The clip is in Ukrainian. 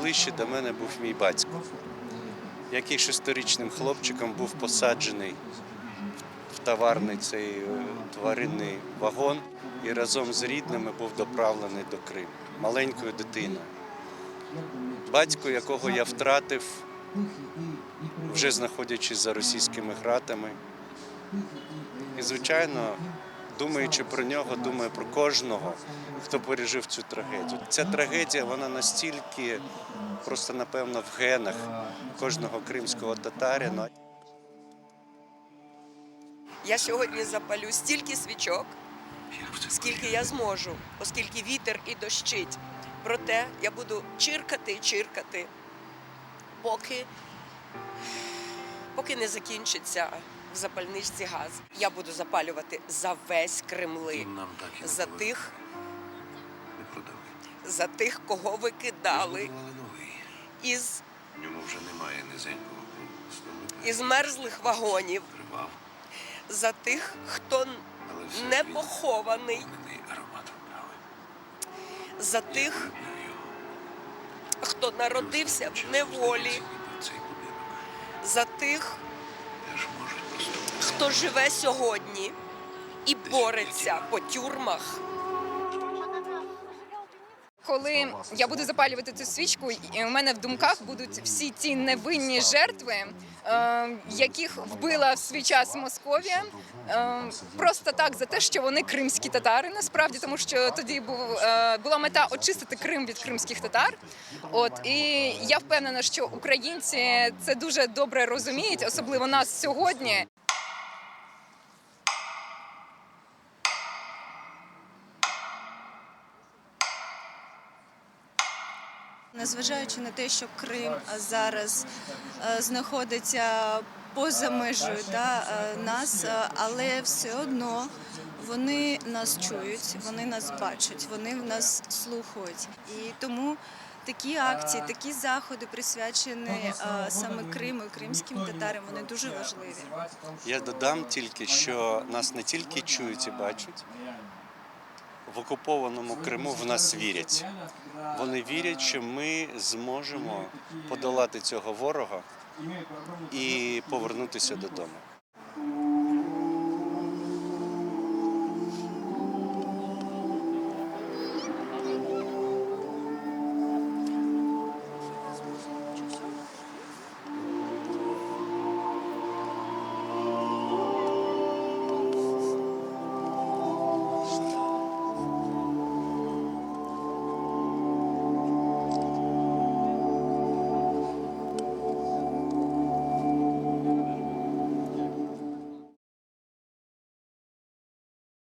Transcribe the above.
найближчий до мене був мій батько, який шестирічним хлопчиком був посаджений в товарний цей е, тваринний вагон і разом з рідними був доправлений до Криму маленькою дитиною. Батько, якого я втратив, вже знаходячись за російськими гратами. І, звичайно, думаючи про нього, думаю про кожного, хто пережив цю трагедію. Ця трагедія, вона настільки, просто напевно, в генах кожного кримського татарина. Я сьогодні запалю стільки свічок, скільки я зможу, оскільки вітер і дощить. Проте я буду чиркати чиркати, поки, поки не закінчиться в запальничці газ. Я буду запалювати за весь Кремлин, Нам так і не за повезло. тих, Не продали. за тих, кого ви кидали, новий. із, В ньому вже немає низенького із мерзлих вагонів, Тривав, за тих, хто але все не він похований, вогнений ароматом кави. за тих, Люблю його. хто народився в неволі, Цей будинок за тих, хто живе сьогодні і бореться по тюрмах. Коли я буду запалювати цю свічку, і у мене в думках будуть всі ті невинні жертви, е, яких вбила в свій час Московія, е, просто так за те, що вони кримські татари, насправді, тому що тоді був е, була мета очистити Крим від кримських татар. От і я впевнена, що українці це дуже добре розуміють, особливо нас сьогодні. Незважаючи на те, що Крим зараз знаходиться поза межею да, нас, але все одно вони нас чують, вони нас бачать, вони нас слухають. І тому такі акції, такі заходи присвячені саме Криму і кримським татарам, вони дуже важливі. Я додам тільки, що нас не тільки чують і бачать, в окупованому Криму в нас вірять. Вони вірять, що ми зможемо подолати цього ворога і повернутися додому.